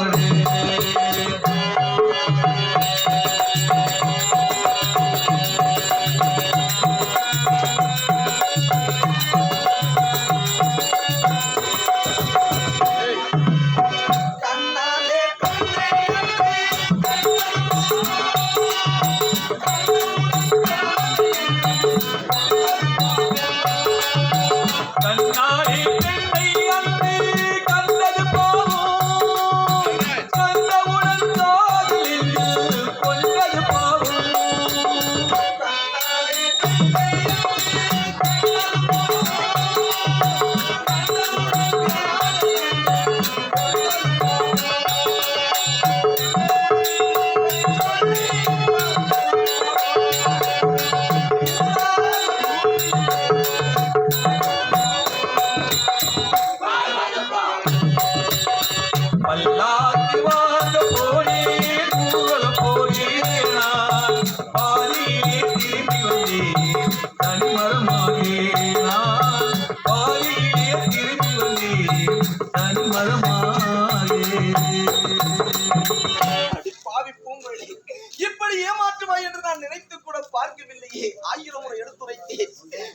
छोड़े தனிமரமாகே நான் பாலிலே திரும்பி வந்தேன். தனிமரமாகே பாவி பூங்கொழி. இப்படி ஏமாற்றுவாய் என்று நான் நினைத்து கூட பார்க்கவில்லையே. ஆயிரம் முறை எடுத்துரைத்தேன்.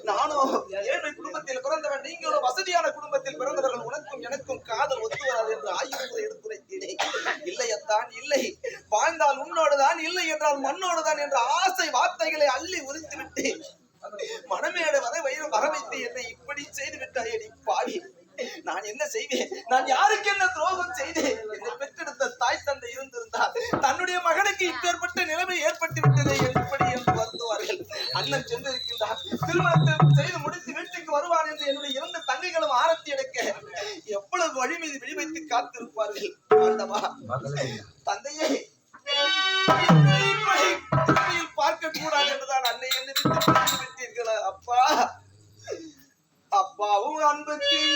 நானும் ஏழை குடும்பத்தில் பிறந்தவன் நீங்களும் வசதியான குடும்பத்தில் பிறந்தவர்கள் உனக்கும் எனக்கும் காதல் ஒத்து வராது என்று ஆயிரம் முறை எடுத்துரைத்தேனே. இல்லையத்தான் இல்லை. வாழ்ந்தால் உன்னோடுதான் இல்லை என்றால் மண்ணோடுதான் என்ற ஆசை வார்த்தைகளை அள்ளி உரித்து மனமேடு வரை வயிறு வர வைத்து என்னை இப்படி செய்து விட்டாய் அடி பாவி. நான் என்ன செய்வேன் நான் யாருக்கு என்ன துரோகம் செய்தேன்? என்னை பெற்றெடுத்த தாய் தந்தை இருந்திருந்தால் தன்னுடைய மகனுக்கு இப்பேற்பட்ட நிலைமை ஏற்பட்டு விட்டதே எப்படி என்று வருந்துவார்கள். அண்ணன் சென்றிருக்கின்றார். திருமணத்தை செய்து முடித்து வீட்டுக்கு வருவான் என்று என்னுடைய இரண்டு தங்கைகளும் ஆரத்தி எடுக்க எவ்வளவு வழி மீது விழி வைத்து காத்திருப்பார்கள் தந்தையே. அன்புக்கு ஈடா